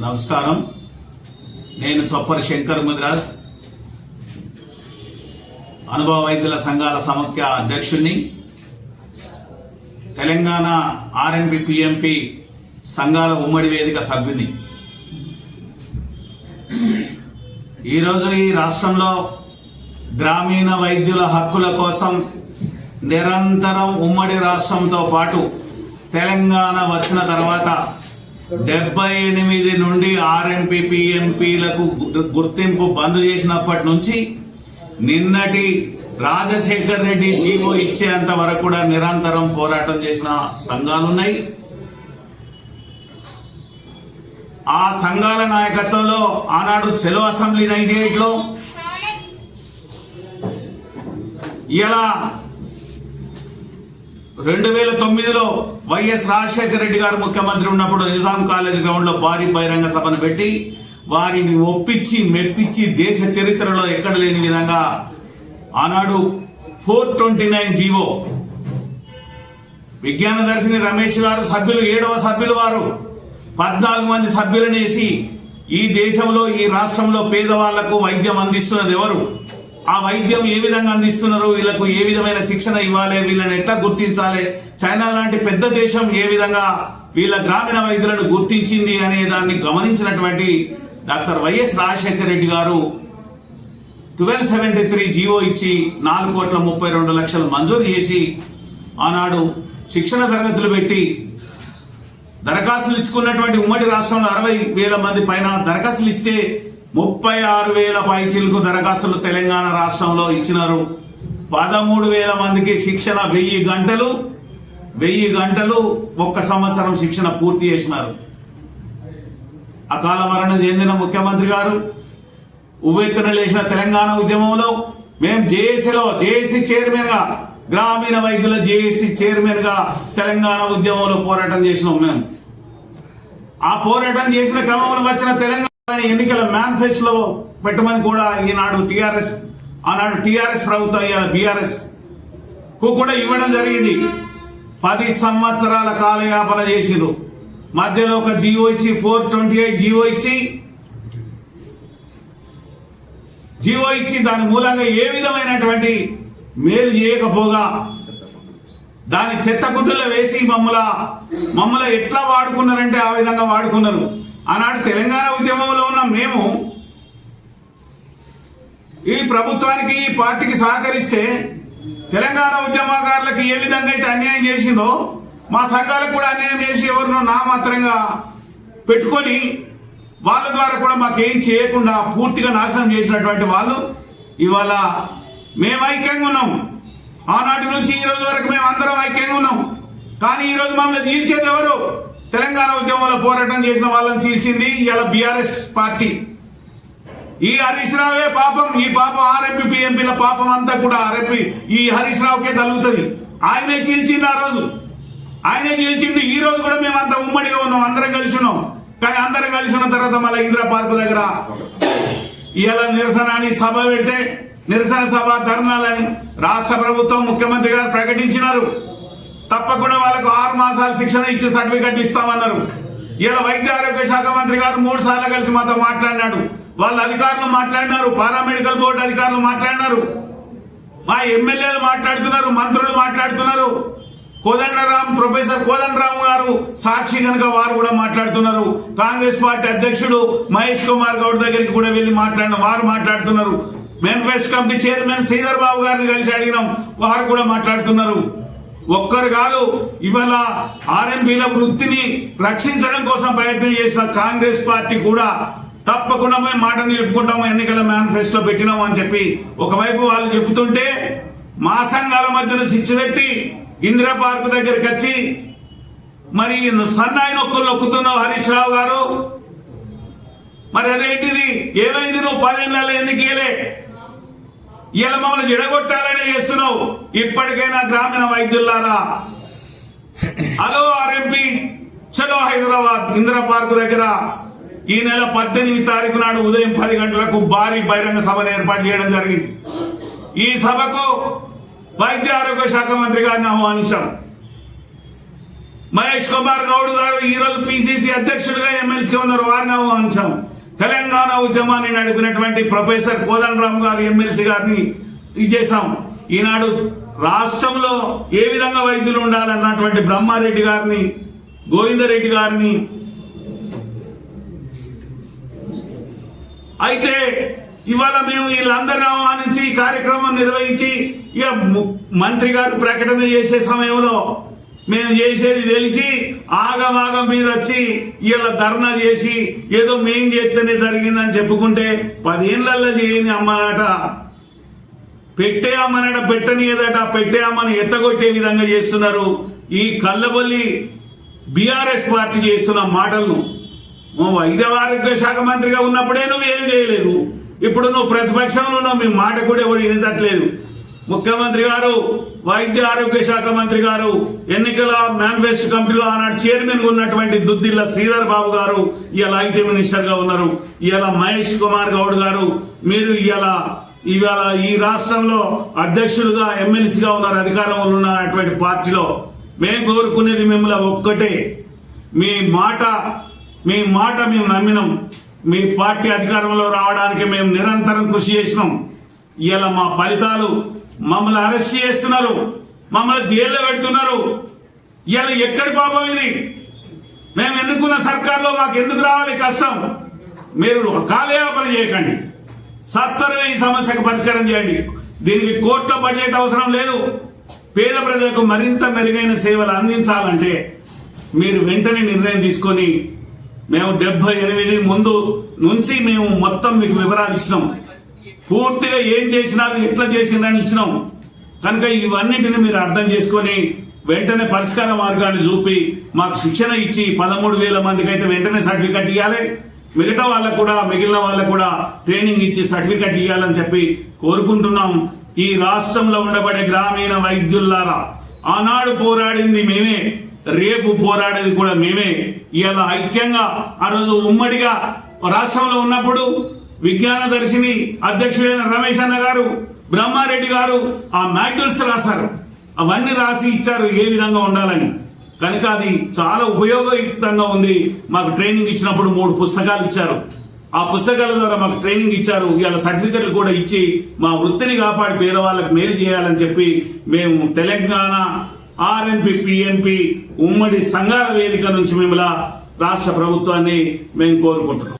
నమస్కారం. నేను చొప్పరి శంకర్ ముదిరాజ్. అనుభవ వైద్యుల సంఘాల సమాఖ్య అధ్యక్షుణ్ణి. తెలంగాణ ఆర్ఎన్బి పిఎంపి సంఘాల ఉమ్మడి వేదిక సభ్యుని ఈరోజు ఈ రాష్ట్రంలో గ్రామీణ వైద్యుల హక్కుల కోసం నిరంతరం ఉమ్మడి రాష్ట్రంతో పాటు తెలంగాణ వచ్చిన తర్వాత డెబ్బై ఎనిమిది నుండి ఆర్ఎంపీ పిఎంపీలకు గుర్తింపు బంద్ చేసినప్పటి నుంచి నిన్నటి రాజశేఖర్ రెడ్డి జీవో ఇచ్చేంత వరకు కూడా నిరంతరం పోరాటం చేసిన సంఘాలు ఉన్నాయి ఆ సంఘాల నాయకత్వంలో ఆనాడు చెలో అసెంబ్లీ నైన్టీ ఎయిట్లో ఇలా రెండు వేల తొమ్మిదిలో వైఎస్ రాజశేఖర రెడ్డి గారు ముఖ్యమంత్రి ఉన్నప్పుడు నిజాం కాలేజ్ గ్రౌండ్లో భారీ బహిరంగ సభను పెట్టి వారిని ఒప్పించి మెప్పించి దేశ చరిత్రలో ఎక్కడ లేని విధంగా ఆనాడు ఫోర్ ట్వంటీ నైన్ జీవో. విజ్ఞాన దర్శిని రమేష్ గారు సభ్యులు ఏడవ సభ్యులు వారు. పద్నాలుగు మంది సభ్యులనేసి ఈ దేశంలో ఈ రాష్ట్రంలో పేదవాళ్ళకు వైద్యం అందిస్తున్నది ఎవరు? ఆ వైద్యం ఏ విధంగా అందిస్తున్నారు వీళ్ళకు ఏ విధమైన శిక్షణ ఇవ్వాలి వీళ్ళని ఎట్లా గుర్తించాలి చైనా లాంటి పెద్ద దేశం ఏ విధంగా వీళ్ళ గ్రామీణ వైద్యులను గుర్తించింది అనే దాన్ని గమనించినటువంటి డాక్టర్ వైఎస్ రాజశేఖర రెడ్డి గారు ట్వెల్వ్ సెవెంటీ త్రీ జీవో ఇచ్చి నాలుగు కోట్ల ముప్పై రెండు లక్షలు మంజూరు చేసి ఆనాడు శిక్షణ తరగతులు పెట్టి దరఖాస్తులు ఇచ్చుకున్నటువంటి ఉమ్మడి రాష్ట్రంలో అరవై వేల మంది పైన దరఖాస్తులు ఇస్తే ముప్పై ఆరు వేల పైసలకు దరఖాస్తులు తెలంగాణ రాష్ట్రంలో ఇచ్చినారు. పదమూడు వేల మందికి శిక్షణ వెయ్యి గంటలు వెయ్యి గంటలు ఒక్క సంవత్సరం శిక్షణ పూర్తి చేసినారు. అకాల మరణం చెందిన ముఖ్యమంత్రి గారు ఉవ్వెత్తున లేచిన తెలంగాణ ఉద్యమంలో మేము జేఏసీలో జేఏసీ చైర్మన్గా గ్రామీణ వైద్యుల జేఏసీ చైర్మన్గా తెలంగాణ ఉద్యమంలో పోరాటం చేసినాం మేము ఆ పోరాటం చేసిన క్రమంలో వచ్చిన తెలంగాణ ఎన్నికల మేనిఫెస్టోలో పెట్టమని కూడా ఈనాడు టిఆర్ఎస్ ఆనాడు టిఆర్ఎస్ ప్రభుత్వం ఇవాళ బీఆర్ఎస్కు కూడా ఇవ్వడం జరిగింది. పది సంవత్సరాల కాలయాపన చేసిరు మధ్యలో ఒక జియో ఇచ్చి ఫోర్ ట్వంటీ ఎయిట్ జీవో ఇచ్చి జియో ఇచ్చి దాని మూలంగా ఏ విధమైనటువంటి మేలు చేయకపోగా దాని చెత్త గుడ్డులో వేసి మమ్మల మమ్మల ఎట్లా వాడుకున్నారంటే ఆ విధంగా వాడుకున్నారు. ఆనాడు తెలంగాణ ఉద్యమంలో ఉన్న మేము. ఈ ప్రభుత్వానికి ఈ పార్టీకి సహకరిస్తే తెలంగాణ ఉద్యమకారులకు ఏ విధంగా అయితే అన్యాయం చేసిందో మా సంఘాలకు కూడా అన్యాయం చేసి ఎవరినో నామాత్రంగా పెట్టుకొని వాళ్ళ ద్వారా కూడా మాకేం చేయకుండా పూర్తిగా నాశనం చేసినటువంటి వాళ్ళు ఇవాళ మేము ఐక్యంగా ఉన్నాం. ఆనాటి నుంచి ఈ రోజు వరకు మేము అందరం ఐక్యంగా ఉన్నాం. కానీ ఈరోజు మమ్మల్ని తీల్చేది ఎవరు? తెలంగాణ ఉద్యమంలో పోరాటం చేసిన వాళ్ళని చీల్చింది ఇలా బీఆర్ఎస్ పార్టీ. ఈ హరీష్ రావే పాపం ఈ పాపం ఆర్ఎంపీ పిఎంపీల పాపం అంతా కూడా ఆర్ఎంపీ ఈ హరీష్ రావుకే తగులుతుంది. ఆయనే చీల్చిండు ఆ రోజు. ఆయనే చీల్చిండు. ఈ రోజు కూడా మేము అంత ఉమ్మడిగా ఉన్నాం. అందరం కలిసి ఉన్నాం కానీ అందరం కలిసి ఉన్న తర్వాత మళ్ళీ ఇందిరా పార్కు దగ్గర ఇలా నిరసన అని సభ పెడితే నిరసన సభ ధర్నాలని రాష్ట్ర ప్రభుత్వం ముఖ్యమంత్రి గారు ప్రకటించినారు. తప్పకుండా వాళ్ళకు ఆరు మాసాల శిక్షణ ఇచ్చి సర్టిఫికెట్ ఇస్తామన్నారు. ఇలా వైద్య ఆరోగ్య శాఖ మంత్రి గారు మూడు సార్లు కలిసి మాతో మాట్లాడినాడు. వాళ్ళ అధికారులు మాట్లాడినారు. పారామెడికల్ బోర్డు అధికారులు మాట్లాడినారు. మా ఎమ్మెల్యేలు మాట్లాడుతున్నారు మంత్రులు మాట్లాడుతున్నారు. కోదండరామ్ ప్రొఫెసర్ కోదండరామ్ గారు సాక్షి కనుక వారు కూడా మాట్లాడుతున్నారు. కాంగ్రెస్ పార్టీ అధ్యక్షుడు మహేష్ కుమార్ గౌడ్ దగ్గరికి కూడా వెళ్ళి మాట్లాడిన వారు మాట్లాడుతున్నారు. Manifesto committee chairman Sridhar Babu గారిని కలిసి అడిగినాం. వారు కూడా మాట్లాడుతున్నారు. ఒక్కరు కాదు ఇవాళ ఆర్ఎంపీల వృత్తిని రక్షించడం కోసం ప్రయత్నం చేసిన కాంగ్రెస్ పార్టీ కూడా తప్పకుండా మేము మాట నిలుపుకుంటాము ఎన్నికల మేనిఫెస్టో పెట్టినాము అని చెప్పి ఒకవైపు వాళ్ళు చెబుతుంటే మా సంఘాల మధ్యన శిక్ష పెట్టి ఇందిరా పార్క్ దగ్గరికి వచ్చి మరి సన్నాయి నొక్కులు నొక్కుతున్నావు హరీష్ రావు గారు? మరి అదేంటిది? ఏమైంది నువ్వు పదేళ్ళ ఎందుకు ఇయలే ఇలా మమ్మల్ని జడగొట్టాలని చేస్తున్నావు. ఇప్పటికైనా గ్రామీణ వైద్యులారా. హలో ఆర్ఎంపీ చలో హైదరాబాద్ ఇందిరా పార్క్ దగ్గర. ఈ నెల పద్దెనిమిది తారీఖు నాడు ఉదయం పది గంటలకు భారీ బహిరంగ సభను ఏర్పాటు చేయడం జరిగింది. ఈ సభకు వైద్య ఆరోగ్య శాఖ మంత్రి గారిని ఆహ్వానించాం. మహేష్ కుమార్ గౌడ్ గారు ఈ రోజు పిసిసి అధ్యక్షుడిగా ఎమ్మెల్సీ ఉన్నారు. వారిని ఆహ్వానించాము తెలంగాణ ఉద్యమాన్ని నడిపినటువంటి ప్రొఫెసర్ కోదండరామ్ గారు ఎమ్మెల్సీ గారిని ఇది చేశాం. ఈనాడు రాష్ట్రంలో ఏ విధంగా వైద్యులు ఉండాలన్నటువంటి బ్రహ్మారెడ్డి గారిని గోవిందరెడ్డి గారిని అయితే ఇవాళ మేము వీళ్ళందరినీ ఆహ్వానించి ఈ కార్యక్రమం నిర్వహించి ఇక ము- మంత్రి గారు ప్రకటన చేసే సమయంలో మేము చేసేది తెలిసి ఆగమాగం మీద వచ్చి ఇలా ధర్నా చేసి ఏదో మేం చేస్తేనే జరిగిందని చెప్పుకుంటే పదేళ్ళలో చేయని అమ్మనాట. పెట్టే అమ్మనట పెట్టనియదట పెట్టే అమ్మని ఎత్తగొట్టే విధంగా చేస్తున్నారు. ఈ కళ్ళబొల్లి బీఆర్ఎస్ పార్టీ చేస్తున్న మాటలను వైద్య ఆరోగ్య శాఖ మంత్రిగా ఉన్నప్పుడే నువ్వు ఏం చేయలేదు. ఇప్పుడు నువ్వు ప్రతిపక్షంలో ఉన్నావు మీ మాట కూడా ఎవరు వినట్లేదు ముఖ్యమంత్రి గారు వైద్య ఆరోగ్య శాఖ మంత్రి గారు ఎన్నికల మేనిఫెస్టో కమిటీలో ఆనాడు చైర్మన్ ఉన్నటువంటి దుద్దిల్ల శ్రీధర్ బాబు గారు ఇలా ఐటీ మినిస్టర్గా ఉన్నారు. ఇలా మహేష్ కుమార్ గౌడ్ గారు మీరు ఇలా ఇవాళ ఈ రాష్ట్రంలో అధ్యక్షులుగా ఎమ్మెల్సీగా ఉన్నారు అధికారంలో ఉన్నటువంటి పార్టీలో. మేము కోరుకునేది మిమ్మల్ని ఒక్కటే. మీ మాట మీ మాట మేము నమ్మినాం. మీ పార్టీ అధికారంలో రావడానికి మేము నిరంతరం కృషి చేసినాం. ఇలా మా ఫలితాలు మమ్మల్ని అరెస్ట్ చేస్తున్నారు. మమ్మల్ని జైల్లో పెడుతున్నారు. ఇలా ఎక్కడి పాపం ఇది? మేము ఎన్నుకున్న సర్కార్లో మాకు ఎందుకు రావాలి కష్టం? మీరు కాలయాపన చేయకండి. సత్వరమే ఈ సమస్యకు పరిష్కారం చేయండి. దీనికి కోర్టులో బడ్జెట్ అవసరం లేదు. పేద ప్రజలకు మరింత మెరుగైన సేవలు అందించాలంటే మీరు వెంటనే నిర్ణయం తీసుకొని మేము డెబ్బై ఎనిమిది ముందు నుంచి మేము మొత్తం మీకు వివరాలు ఇచ్చినాం. పూర్తిగా ఏం చేసినారు ఎట్లా చేసిందని ఇచ్చినాం. కనుక ఇవన్నింటిని మీరు అర్థం చేసుకొని వెంటనే పరిష్కార మార్గాన్ని చూపి మాకు శిక్షణ ఇచ్చి పదమూడు వేల మందికి అయితే వెంటనే సర్టిఫికెట్ ఇవ్వాలి మిగతా వాళ్ళకు కూడా మిగిలిన వాళ్ళకు కూడా ట్రైనింగ్ ఇచ్చి సర్టిఫికెట్ ఇవ్వాలని చెప్పి కోరుకుంటున్నాం. ఈ రాష్ట్రంలో ఉండబడే గ్రామీణ వైద్యులారా ఆనాడు పోరాడింది మేమే రేపు పోరాడేది కూడా మేమే. ఇవాళ ఐక్యంగా ఆ రోజు ఉమ్మడిగా రాష్ట్రంలో ఉన్నప్పుడు విజ్ఞాన దర్శిని అధ్యక్షుడైన రమేష్ అన్న గారు బ్రహ్మారెడ్డి గారు ఆ మాడ్యూల్స్ రాశారు. అవన్నీ రాసి ఇచ్చారు ఏ విధంగా ఉండాలని. కనుక అది చాలా ఉపయోగయుక్తంగా ఉంది. మాకు ట్రైనింగ్ ఇచ్చినప్పుడు మూడు పుస్తకాలు ఇచ్చారు. ఆ పుస్తకాల ద్వారా మాకు ట్రైనింగ్ ఇచ్చారు. ఇవాళ సర్టిఫికెట్లు కూడా ఇచ్చి మా వృత్తిని కాపాడి పేదవాళ్ళకి మేలు చేయాలని చెప్పి మేము తెలంగాణ ఆర్ఎంపీ పిఎంపి ఉమ్మడి సంఘాల వేదిక నుంచి మిమ్మల్ని రాష్ట్ర ప్రభుత్వాన్ని మేము కోరుకుంటున్నాం.